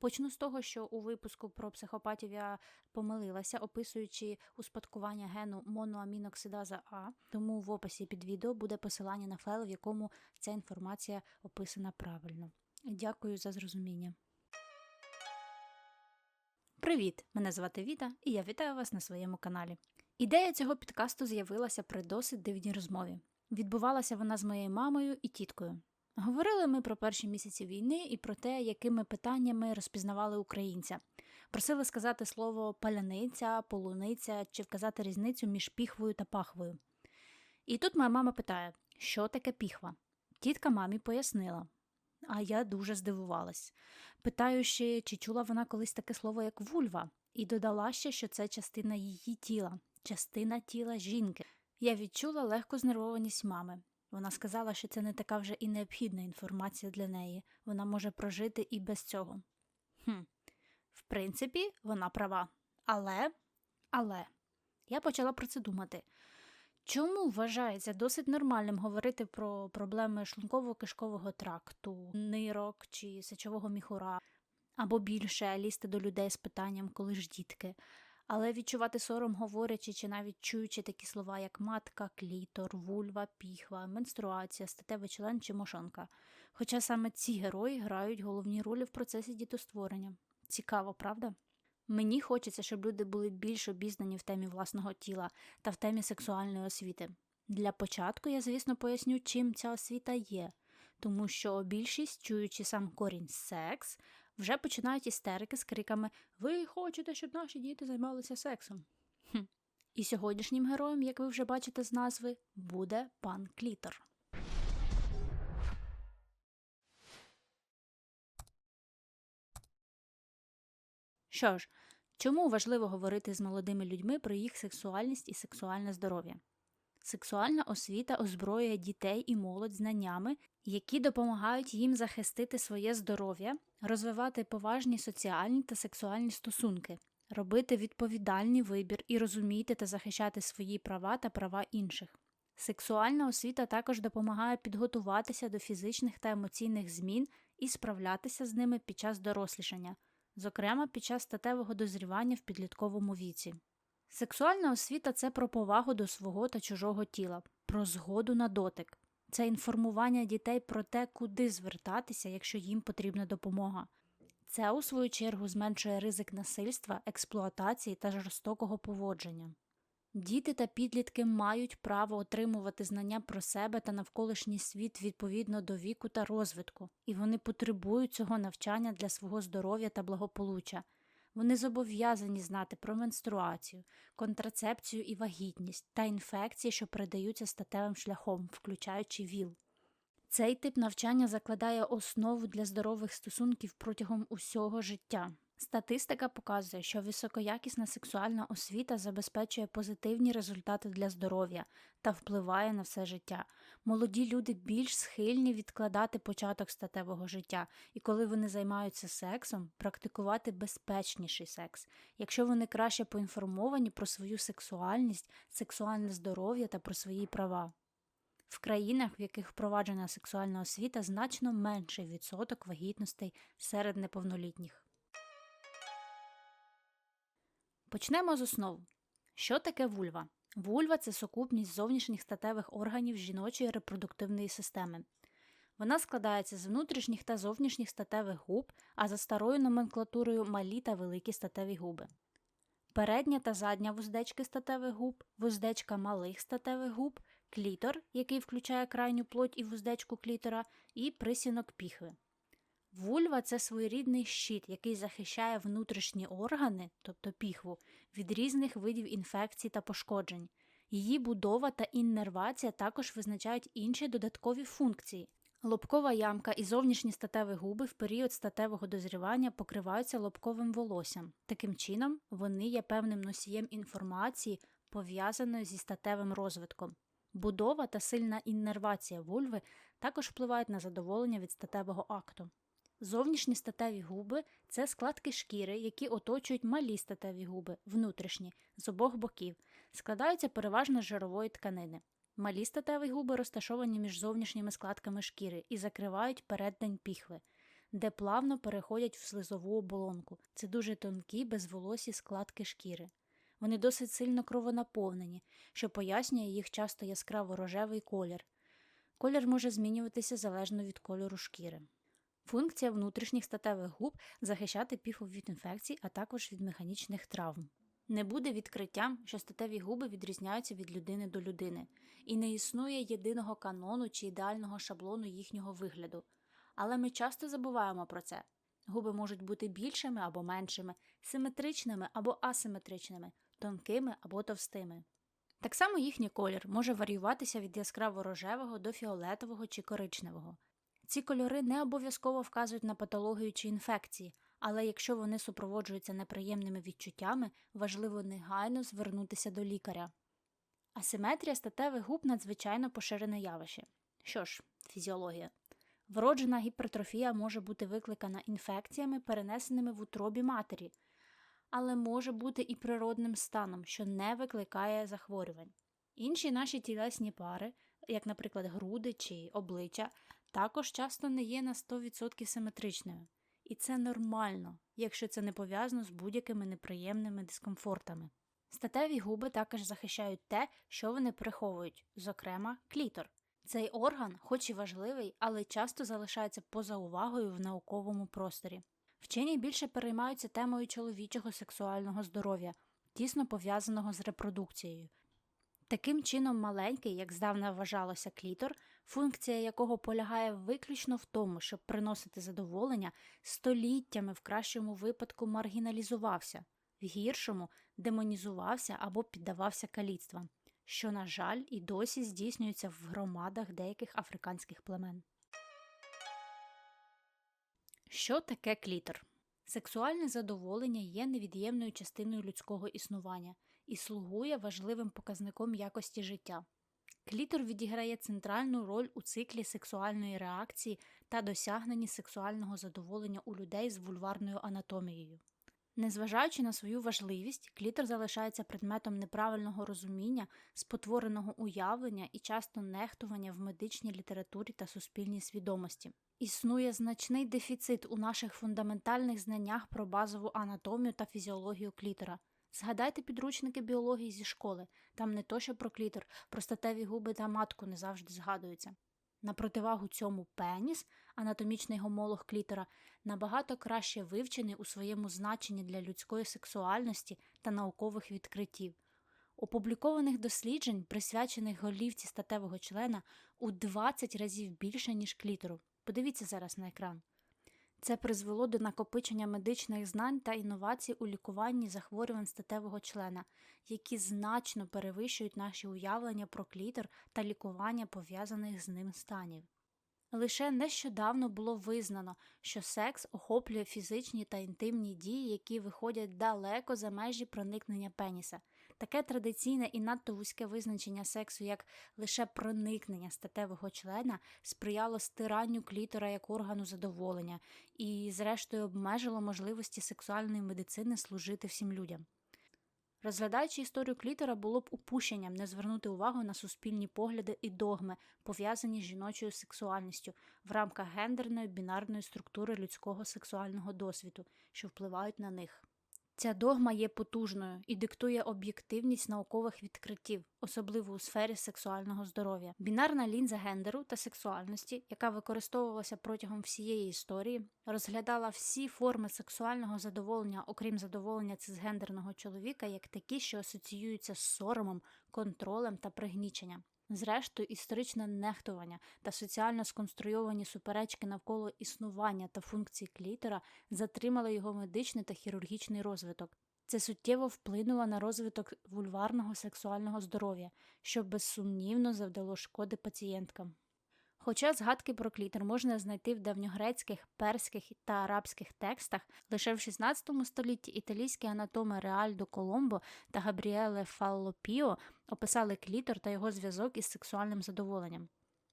Почну з того, що у випуску про психопатів я помилилася, описуючи успадкування гену моноаміноксидаза А, тому в описі під відео буде посилання на файл, в якому ця інформація описана правильно. Дякую за зрозуміння. Привіт! Мене звати Віта, і я вітаю вас на своєму каналі. Ідея цього підкасту з'явилася при досить дивній розмові. Відбувалася вона з моєю мамою і тіткою. Говорили ми про перші місяці війни і про те, якими питаннями розпізнавали українця. Просили сказати слово паляниця, полуниця чи вказати різницю між піхвою та пахвою. І тут моя мама питає, що таке піхва. Тітка мамі пояснила. А я дуже здивувалась. Питаю ще, чи чула вона колись таке слово, як вульва, і додала ще, що це частина її тіла, частина тіла жінки. Я відчула легку знервованість мами. Вона сказала, що це не така вже і необхідна інформація для неї, вона може прожити і без цього. Хм, в принципі, вона права. Але, але, я почала про це думати. Чому вважається досить нормальним говорити про проблеми шлунково-кишкового тракту, нирок чи сечового міхура, або більше лізти до людей з питанням, коли ж дітки, але відчувати сором, говорячи чи навіть чуючи такі слова, як матка, клітор, вульва, піхва, менструація, статевий член чи мошонка. Хоча саме ці герої грають головні ролі в процесі дітостворення. Цікаво, правда? Мені хочеться, щоб люди були більш обізнані в темі власного тіла та в темі сексуальної освіти. Для початку я, звісно, поясню, чим ця освіта є, тому що більшість, чуючи сам корінь секс, вже починають істерики з криками Ви хочете, щоб наші діти займалися сексом? Хм. І сьогоднішнім героєм, як ви вже бачите з назви, буде пан Клітор. Що ж, чому важливо говорити з молодими людьми про їх сексуальність і сексуальне здоров'я? Сексуальна освіта озброює дітей і молодь знаннями, які допомагають їм захистити своє здоров'я, розвивати поважні соціальні та сексуальні стосунки, робити відповідальний вибір і розуміти та захищати свої права та права інших. Сексуальна освіта також допомагає підготуватися до фізичних та емоційних змін і справлятися з ними під час дорослішання, зокрема під час статевого дозрівання в підлітковому віці. Сексуальна освіта це про повагу до свого та чужого тіла, про згоду на дотик, це інформування дітей про те, куди звертатися, якщо їм потрібна допомога. Це, у свою чергу, зменшує ризик насильства, експлуатації та жорстокого поводження. Діти та підлітки мають право отримувати знання про себе та навколишній світ відповідно до віку та розвитку, і вони потребують цього навчання для свого здоров'я та благополуччя. Вони зобов'язані знати про менструацію, контрацепцію і вагітність та інфекції, що передаються статевим шляхом, включаючи ВІЛ. Цей тип навчання закладає основу для здорових стосунків протягом усього життя. Статистика показує, що високоякісна сексуальна освіта забезпечує позитивні результати для здоров'я та впливає на все життя. Молоді люди більш схильні відкладати початок статевого життя, і коли вони займаються сексом, практикувати безпечніший секс, якщо вони краще поінформовані про свою сексуальність, сексуальне здоров'я та про свої права. В країнах, в яких впроваджена сексуальна освіта, значно менший відсоток вагітностей серед неповнолітніх. Почнемо з основ. Що таке вульва? Вульва це сукупність зовнішніх статевих органів жіночої репродуктивної системи. Вона складається з внутрішніх та зовнішніх статевих губ, а за старою номенклатурою малі та великі статеві губи. Передня та задня вуздечки статевих губ, вуздечка малих статевих губ, клітор, який включає крайню плоть і вуздечку клітора, і присінок піхви. Вульва це своєрідний щит, який захищає внутрішні органи, тобто піхву, від різних видів інфекцій та пошкоджень. Її будова та іннервація також визначають інші додаткові функції. Лобкова ямка і зовнішні статеві губи в період статевого дозрівання покриваються лобковим волоссям. Таким чином, вони є певним носієм інформації, пов'язаної зі статевим розвитком. Будова та сильна іннервація вульви також впливають на задоволення від статевого акту. Зовнішні статеві губи це складки шкіри, які оточують малі статеві губи, внутрішні, з обох боків, складаються переважно з жирової тканини. Малі статеві губи розташовані між зовнішніми складками шкіри і закривають переддень піхви. де плавно переходять в слизову оболонку. Це дуже тонкі, безволосі складки шкіри. Вони досить сильно кровонаповнені, що пояснює їх часто яскраво рожевий колір. Колір може змінюватися залежно від кольору шкіри. Функція внутрішніх статевих губ захищати піхов від інфекцій, а також від механічних травм. Не буде відкриттям, що статеві губи відрізняються від людини до людини, і не існує єдиного канону чи ідеального шаблону їхнього вигляду. Але ми часто забуваємо про це. Губи можуть бути більшими або меншими, симетричними або асиметричними, тонкими або товстими. Так само їхній колір може варіюватися від яскраво рожевого до фіолетового чи коричневого. Ці кольори не обов'язково вказують на патологію чи інфекції, але якщо вони супроводжуються неприємними відчуттями, важливо негайно звернутися до лікаря. Асиметрія статевих губ надзвичайно поширене явище. Що ж, фізіологія. Вроджена гіпертрофія може бути викликана інфекціями, перенесеними в утробі матері, але може бути і природним станом, що не викликає захворювань. Інші наші тілесні пари, як, наприклад, груди чи обличчя, також часто не є на 100% симетричною. І це нормально, якщо це не пов'язано з будь-якими неприємними дискомфортами. Статеві губи також захищають те, що вони приховують, зокрема, клітор. Цей орган, хоч і важливий, але часто залишається поза увагою в науковому просторі. Вчені більше переймаються темою чоловічого сексуального здоров'я, тісно пов'язаного з репродукцією. Таким чином, маленький, як здавна вважалося клітор, функція якого полягає виключно в тому, щоб приносити задоволення, століттями в кращому випадку маргіналізувався, в гіршому демонізувався або піддавався каліцтвам, що, на жаль, і досі здійснюється в громадах деяких африканських племен. Що таке клітор? Сексуальне задоволення є невід'ємною частиною людського існування і слугує важливим показником якості життя. Клітор відіграє центральну роль у циклі сексуальної реакції та досягненні сексуального задоволення у людей з вульварною анатомією. Незважаючи на свою важливість, клітор залишається предметом неправильного розуміння, спотвореного уявлення і часто нехтування в медичній літературі та суспільній свідомості. Існує значний дефіцит у наших фундаментальних знаннях про базову анатомію та фізіологію клітора. Згадайте підручники біології зі школи, там не то що про клітор, про статеві губи та матку не завжди згадуються. На противагу цьому пеніс, анатомічний гомолог клітора, набагато краще вивчений у своєму значенні для людської сексуальності та наукових відкриттів. Опублікованих досліджень, присвячених голівці статевого члена, у 20 разів більше, ніж клітору. Подивіться зараз на екран. Це призвело до накопичення медичних знань та інновацій у лікуванні захворювань статевого члена, які значно перевищують наші уявлення про клітор та лікування пов'язаних з ним станів. Лише нещодавно було визнано, що секс охоплює фізичні та інтимні дії, які виходять далеко за межі проникнення пеніса. Таке традиційне і надто вузьке визначення сексу як лише проникнення статевого члена сприяло стиранню клітора як органу задоволення і, зрештою, обмежило можливості сексуальної медицини служити всім людям. Розглядаючи історію клітора, було б упущенням не звернути увагу на суспільні погляди і догми, пов'язані з жіночою сексуальністю в рамках гендерної бінарної структури людського сексуального досвіду, що впливають на них. Ця догма є потужною і диктує об'єктивність наукових відкриттів, особливо у сфері сексуального здоров'я. Бінарна лінза гендеру та сексуальності, яка використовувалася протягом всієї історії, розглядала всі форми сексуального задоволення, окрім задоволення цисгендерного чоловіка, як такі, що асоціюються з соромом, контролем та пригніченням. Зрештою, історичне нехтування та соціально сконструйовані суперечки навколо існування та функцій клітера затримали його медичний та хірургічний розвиток. Це суттєво вплинуло на розвиток вульварного сексуального здоров'я, що безсумнівно завдало шкоди пацієнткам. Хоча згадки про клітор можна знайти в давньогрецьких, перських та арабських текстах, лише в XVI столітті італійські анатоми Реальдо Коломбо та Габріеле Фаллопіо описали клітор та його зв'язок із сексуальним задоволенням.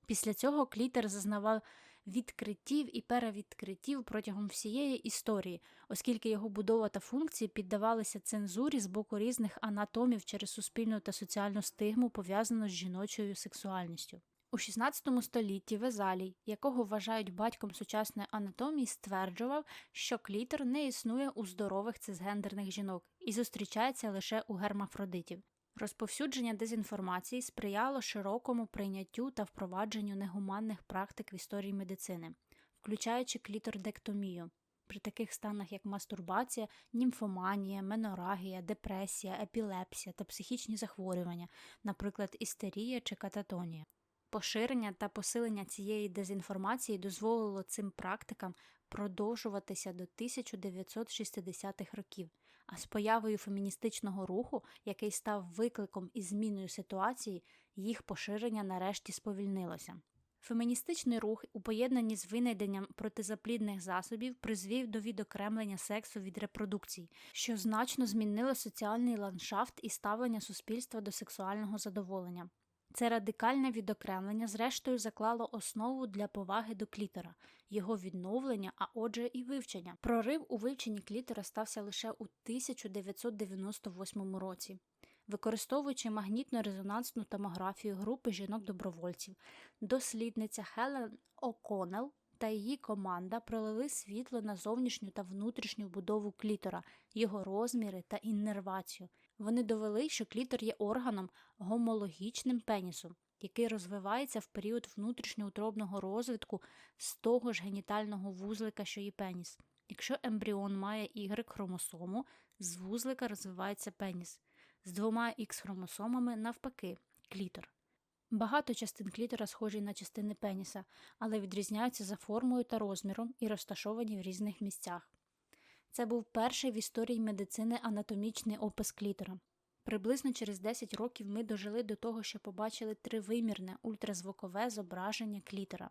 Після цього клітор зазнавав відкриттів і перевідкриттів протягом всієї історії, оскільки його будова та функції піддавалися цензурі з боку різних анатомів через суспільну та соціальну стигму, пов'язану з жіночою сексуальністю. У 16 столітті Везалій, якого вважають батьком сучасної анатомії, стверджував, що клітор не існує у здорових цисгендерних жінок і зустрічається лише у гермафродитів. Розповсюдження дезінформації сприяло широкому прийняттю та впровадженню негуманних практик в історії медицини, включаючи клітордектомію. При таких станах, як мастурбація, німфоманія, менорагія, депресія, епілепсія та психічні захворювання, наприклад, істерія чи кататонія. Поширення та посилення цієї дезінформації дозволило цим практикам продовжуватися до 1960-х років, а з появою феміністичного руху, який став викликом і зміною ситуації, їх поширення нарешті сповільнилося. Феміністичний рух у поєднанні з винайденням протизаплідних засобів призвів до відокремлення сексу від репродукції, що значно змінило соціальний ландшафт і ставлення суспільства до сексуального задоволення. Це радикальне відокремлення, зрештою, заклало основу для поваги до клітора, його відновлення, а отже, і вивчення. Прорив у вивченні клітора стався лише у 1998 році. Використовуючи магнітно-резонансну томографію групи жінок-добровольців, дослідниця Хелен О'Коннелл та її команда пролили світло на зовнішню та внутрішню будову клітора, його розміри та іннервацію. Вони довели, що клітор є органом гомологічним пенісу, який розвивається в період внутрішньоутробного розвитку з того ж генітального вузлика, що і пеніс. Якщо ембріон має Y-хромосому, з вузлика розвивається пеніс, з двома Х-хромосомами навпаки клітор. Багато частин клітора схожі на частини пеніса, але відрізняються за формою та розміром і розташовані в різних місцях. Це був перший в історії медицини анатомічний опис клітора. Приблизно через 10 років ми дожили до того, що побачили тривимірне ультразвукове зображення клітора.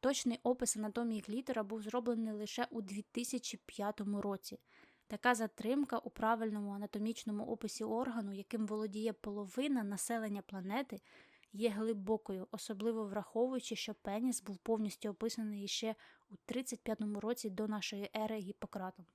Точний опис анатомії клітора був зроблений лише у 2005 році. Така затримка у правильному анатомічному описі органу, яким володіє половина населення планети, є глибокою, особливо враховуючи, що пеніс був повністю описаний ще у 35 році до нашої ери Гіппократом.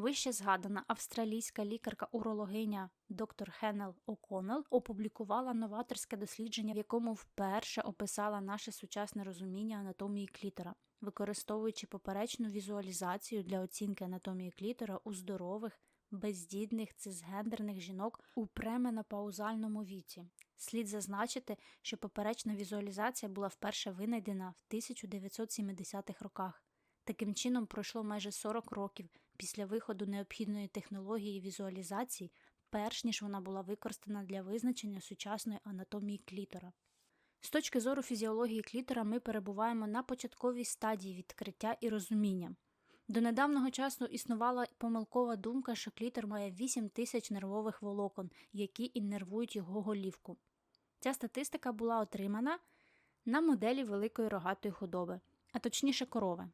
Вище згадана австралійська лікарка-урологиня доктор Хеннел О'Коннелл опублікувала новаторське дослідження, в якому вперше описала наше сучасне розуміння анатомії клітора, використовуючи поперечну візуалізацію для оцінки анатомії клітора у здорових, бездідних цисгендерних жінок у пременопаузальному віці. Слід зазначити, що поперечна візуалізація була вперше винайдена в 1970-х роках. Таким чином пройшло майже 40 років після виходу необхідної технології візуалізації, перш ніж вона була використана для визначення сучасної анатомії клітора. З точки зору фізіології клітора ми перебуваємо на початковій стадії відкриття і розуміння. До недавнього часу існувала помилкова думка, що клітор має 8 тисяч нервових волокон, які іннервують його голівку. Ця статистика була отримана на моделі великої рогатої худоби, а точніше корови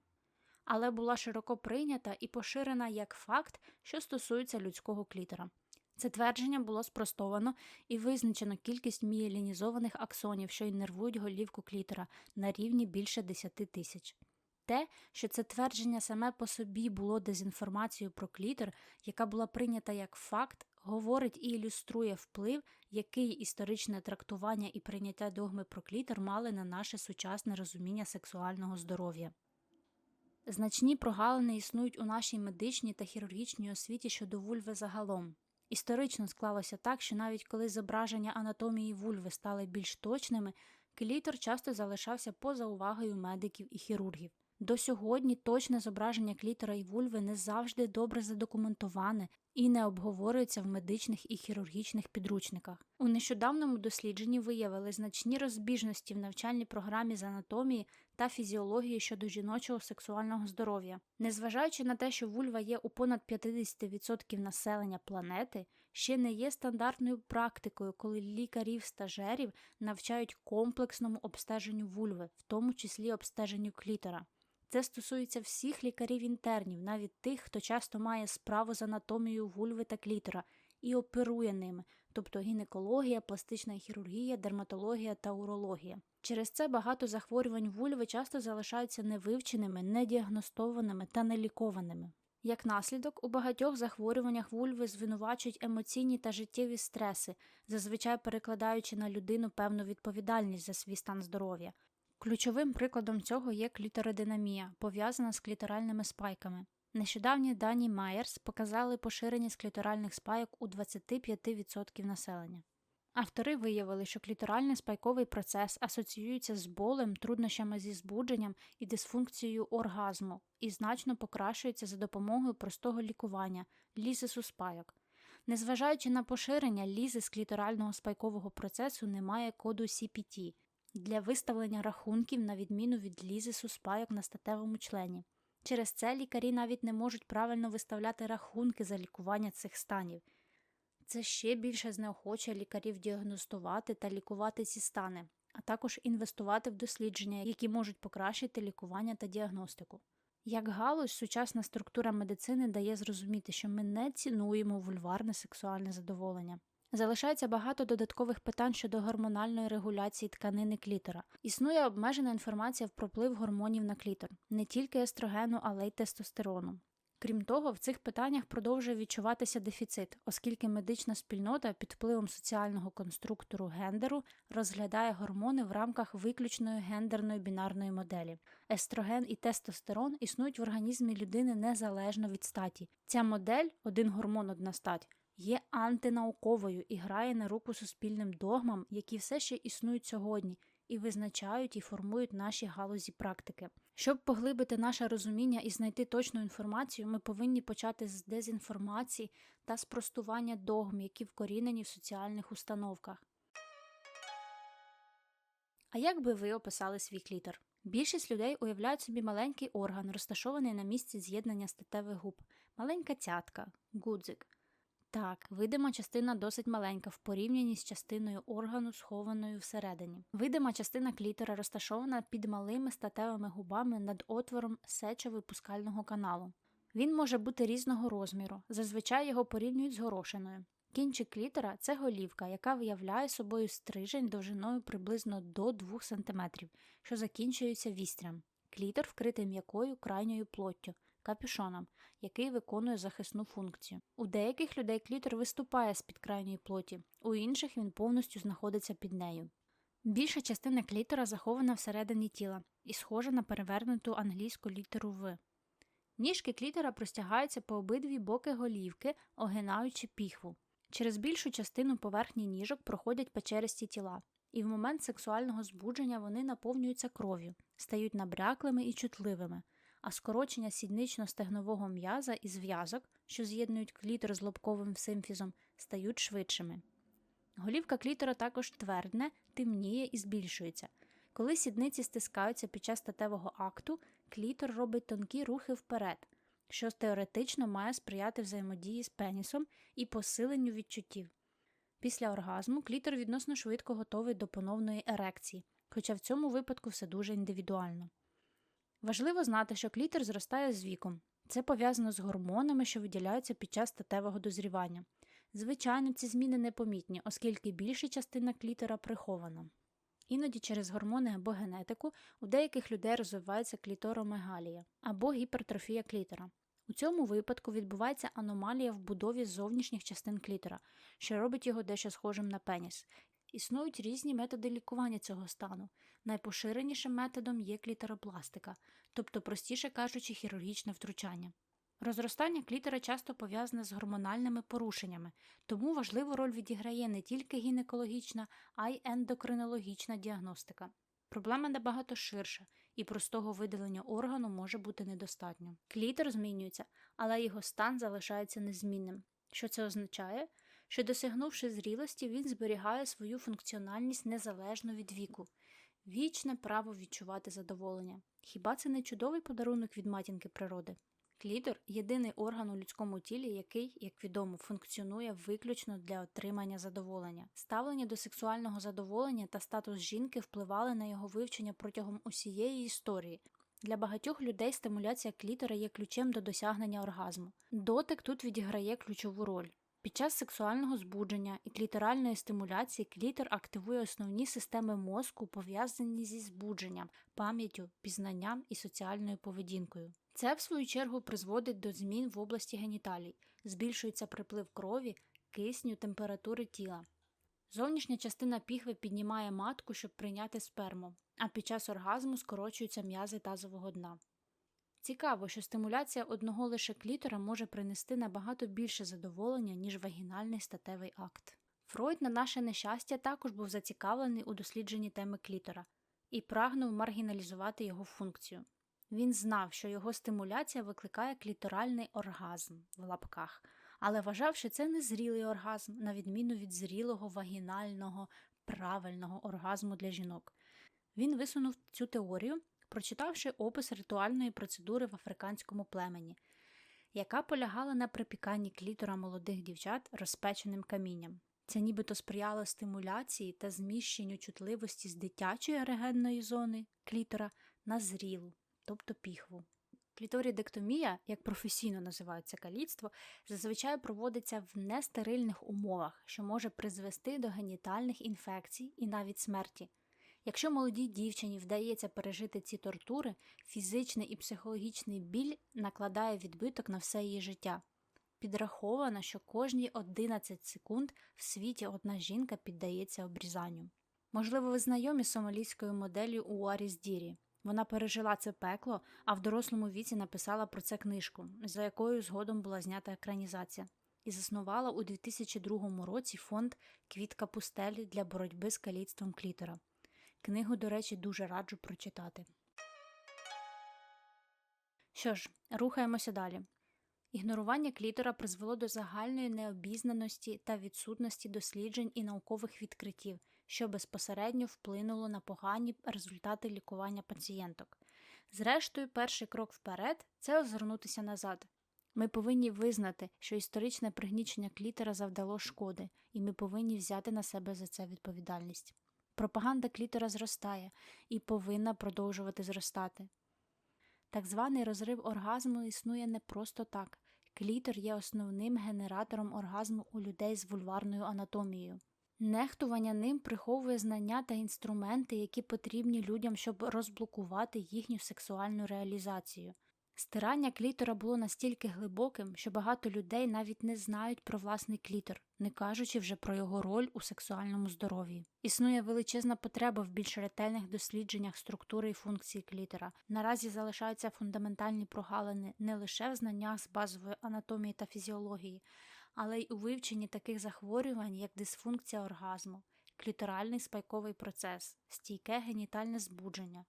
але була широко прийнята і поширена як факт, що стосується людського клітора. Це твердження було спростовано і визначено кількість мієлінізованих аксонів, що іннервують голівку клітора на рівні більше 10 тисяч. Те, що це твердження саме по собі було дезінформацією про клітор, яка була прийнята як факт, говорить і ілюструє вплив, який історичне трактування і прийняття догми про клітор мали на наше сучасне розуміння сексуального здоров'я. Значні прогалини існують у нашій медичній та хірургічній освіті щодо вульви загалом. Історично склалося так, що навіть коли зображення анатомії вульви стали більш точними, клітор часто залишався поза увагою медиків і хірургів. До сьогодні точне зображення клітора і вульви не завжди добре задокументоване і не обговорюється в медичних і хірургічних підручниках. У нещодавному дослідженні виявили значні розбіжності в навчальній програмі з анатомії та фізіології щодо жіночого сексуального здоров'я. Незважаючи на те, що вульва є у понад 50% населення планети, ще не є стандартною практикою, коли лікарів-стажерів навчають комплексному обстеженню вульви, в тому числі обстеженню клітора. Це стосується всіх лікарів-інтернів, навіть тих, хто часто має справу з анатомією вульви та клітора і оперує ними, тобто гінекологія, пластична хірургія, дерматологія та урологія. Через це багато захворювань вульви часто залишаються невивченими, недіагностованими та нелікованими. Як наслідок, у багатьох захворюваннях вульви звинувачують емоційні та життєві стреси, зазвичай перекладаючи на людину певну відповідальність за свій стан здоров'я. Ключовим прикладом цього є клітородинамія, пов'язана з кліторальними спайками. Нещодавні дані Майерс показали поширення скліторальних спайок у 25% населення. Автори виявили, що кліторальний спайковий процес асоціюється з болем, труднощами зі збудженням і дисфункцією оргазму і значно покращується за допомогою простого лікування лізису спайок. Незважаючи на поширення, лізис кліторального спайкового процесу не має коду CPT для виставлення рахунків на відміну від лізису спайок на статевому члені. Через це лікарі навіть не можуть правильно виставляти рахунки за лікування цих станів. Це ще більше знеохочує лікарів діагностувати та лікувати ці стани, а також інвестувати в дослідження, які можуть покращити лікування та діагностику. Як галузь, сучасна структура медицини дає зрозуміти, що ми не цінуємо вульварне сексуальне задоволення. Залишається багато додаткових питань щодо гормональної регуляції тканини клітора. Існує обмежена інформація про вплив гормонів на клітор, не тільки естрогену, але й тестостерону. Крім того, в цих питаннях продовжує відчуватися дефіцит, оскільки медична спільнота під впливом соціального конструктору гендеру розглядає гормони в рамках виключної гендерної бінарної моделі. Естроген і тестостерон існують в організмі людини незалежно від статі. Ця модель, один гормон, одна стать, є антинауковою і грає на руку суспільним догмам, які все ще існують сьогодні, і визначають і формують наші галузі практики. Щоб поглибити наше розуміння і знайти точну інформацію, ми повинні почати з дезінформації та спростування догм, які вкорінені в соціальних установках. А як би ви описали свій клітор? Більшість людей уявляють собі маленький орган, розташований на місці з'єднання статевих губ, маленька цятка, гудзик. Так, видима частина досить маленька в порівнянні з частиною органу, схованою всередині. Видима частина клітора розташована під малими статевими губами над отвором сечовипускального каналу. Він може бути різного розміру, зазвичай його порівнюють з горошиною. Кінчик клітора це голівка, яка виявляє собою стрижень довжиною приблизно до 2 см, що закінчується вістрям. Клітор вкритий м'якою крайньою плоттю, капюшоном, який виконує захисну функцію. У деяких людей клітор виступає з під крайньої плоті, у інших він повністю знаходиться під нею. Більша частина клітора захована всередині тіла і схожа на перевернуту англійську літеру В. Ніжки клітора простягаються по обидві боки голівки, огинаючи піхву. Через більшу частину поверхні ніжок проходять печеристі тіла, і в момент сексуального збудження вони наповнюються кров'ю, стають набряклими і чутливими, а скорочення сіднично-стегнового м'яза і зв'язок, що з'єднують клітор з лобковим симфізом, стають швидшими. Голівка клітора також твердне, темніє і збільшується. Коли сідниці стискаються під час статевого акту, клітор робить тонкі рухи вперед, що теоретично має сприяти взаємодії з пенісом і посиленню відчуттів. Після оргазму клітор відносно швидко готовий до поновної ерекції, хоча в цьому випадку все дуже індивідуально. Важливо знати, що клітор зростає з віком. Це пов'язано з гормонами, що виділяються під час статевого дозрівання. Звичайно, ці зміни непомітні, оскільки більша частина клітора прихована. Іноді через гормони або генетику у деяких людей розвивається кліторомегалія або гіпертрофія клітора. У цьому випадку відбувається аномалія в будові зовнішніх частин клітора, що робить його дещо схожим на пеніс. Існують різні методи лікування цього стану. Найпоширенішим методом є клітеропластика, тобто, простіше кажучи, хірургічне втручання. Розростання клітора часто пов'язане з гормональними порушеннями, тому важливу роль відіграє не тільки гінекологічна, а й ендокринологічна діагностика. Проблема набагато ширша, і простого видалення органу може бути недостатньо. Клітор змінюється, але його стан залишається незмінним. Що це означає? Що досягнувши зрілості, він зберігає свою функціональність незалежно від віку, вічне право відчувати задоволення. Хіба це не чудовий подарунок від матінки природи? Клітор єдиний орган у людському тілі, який, як відомо, функціонує виключно для отримання задоволення. Ставлення до сексуального задоволення та статус жінки впливали на його вивчення протягом усієї історії. Для багатьох людей стимуляція клітора є ключем до досягнення оргазму. Дотик тут відіграє ключову роль. Під час сексуального збудження і кліторальної стимуляції клітор активує основні системи мозку, пов'язані зі збудженням, пам'яттю, пізнанням і соціальною поведінкою. Це, в свою чергу, призводить до змін в області геніталій, збільшується приплив крові, кисню, температури тіла. Зовнішня частина піхви піднімає матку, щоб прийняти сперму, а під час оргазму скорочуються м'язи тазового дна. Цікаво, що стимуляція одного лише клітора може принести набагато більше задоволення, ніж вагінальний статевий акт. Фройд, на наше нещастя, також був зацікавлений у дослідженні теми клітора і прагнув маргіналізувати його функцію. Він знав, що його стимуляція викликає кліторальний оргазм в лапках, але вважав, що це незрілий оргазм, на відміну від зрілого вагінального правильного оргазму для жінок. Він висунув цю теорію, прочитавши опис ритуальної процедури в африканському племені, яка полягала на припіканні клітора молодих дівчат розпеченим камінням. Це нібито сприяло стимуляції та зміщенню чутливості з дитячої ерогенної зони клітора на зрілу, тобто піхву. Кліторідектомія, як професійно називають це каліцтво, зазвичай проводиться в нестерильних умовах, що може призвести до генітальних інфекцій і навіть смерті. Якщо молодій дівчині вдається пережити ці тортури, фізичний і психологічний біль накладає відбиток на все її життя. Підраховано, що кожні 11 секунд в світі одна жінка піддається обрізанню. Можливо, ви знайомі з сомалійською моделлю Уаріс Дірі. Вона пережила це пекло, а в дорослому віці написала про це книжку, за якою згодом була знята екранізація, і заснувала у 2002 році фонд Квітка пустелі для боротьби з каліцтвом клітора. Книгу, до речі, дуже раджу прочитати. Що ж, рухаємося далі. Ігнорування клітора призвело до загальної необізнаності та відсутності досліджень і наукових відкриттів, що безпосередньо вплинуло на погані результати лікування пацієнток. Зрештою, перший крок вперед це озирнутися назад. Ми повинні визнати, що історичне пригнічення клітора завдало шкоди, і ми повинні взяти на себе за це відповідальність. Пропаганда клітора зростає і повинна продовжувати зростати. Так званий розрив оргазму існує не просто так. Клітор є основним генератором оргазму у людей з вульварною анатомією. Нехтування ним приховує знання та інструменти, які потрібні людям, щоб розблокувати їхню сексуальну реалізацію. Стирання клітора було настільки глибоким, що багато людей навіть не знають про власний клітор, не кажучи вже про його роль у сексуальному здоров'ї. Існує величезна потреба в більш ретельних дослідженнях структури і функції клітора. Наразі залишаються фундаментальні прогалини не лише в знаннях з базової анатомії та фізіології, але й у вивченні таких захворювань, як дисфункція оргазму, кліторальний спайковий процес, стійке генітальне збудження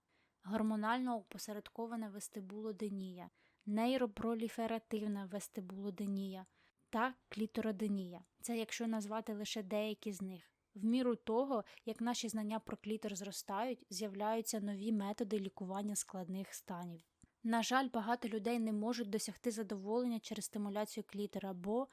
гормонально опосередкована вестибулоденія, нейропроліферативна вестибулоденія та клітороденія. Це якщо назвати лише деякі з них. В міру того, як наші знання про клітор зростають, з'являються нові методи лікування складних станів. На жаль, багато людей не можуть досягти задоволення через стимуляцію клітора, бо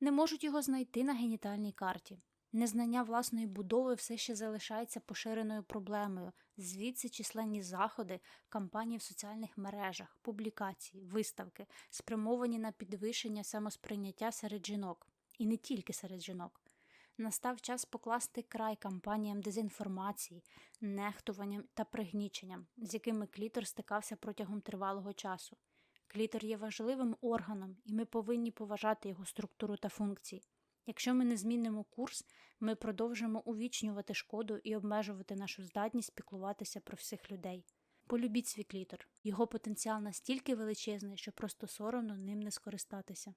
не можуть його знайти на генітальній карті. Незнання власної будови все ще залишається поширеною проблемою, звідси численні заходи, кампанії в соціальних мережах, публікації, виставки, спрямовані на підвищення самосприйняття серед жінок, і не тільки серед жінок. Настав час покласти край кампаніям дезінформації, нехтуванням та пригніченням, з якими клітор стикався протягом тривалого часу. Клітор є важливим органом, і ми повинні поважати його структуру та функції. Якщо ми не змінимо курс, ми продовжимо увічнювати шкоду і обмежувати нашу здатність піклуватися про всіх людей. Полюбіть свій клітор. Його потенціал настільки величезний, що просто соромно ним не скористатися.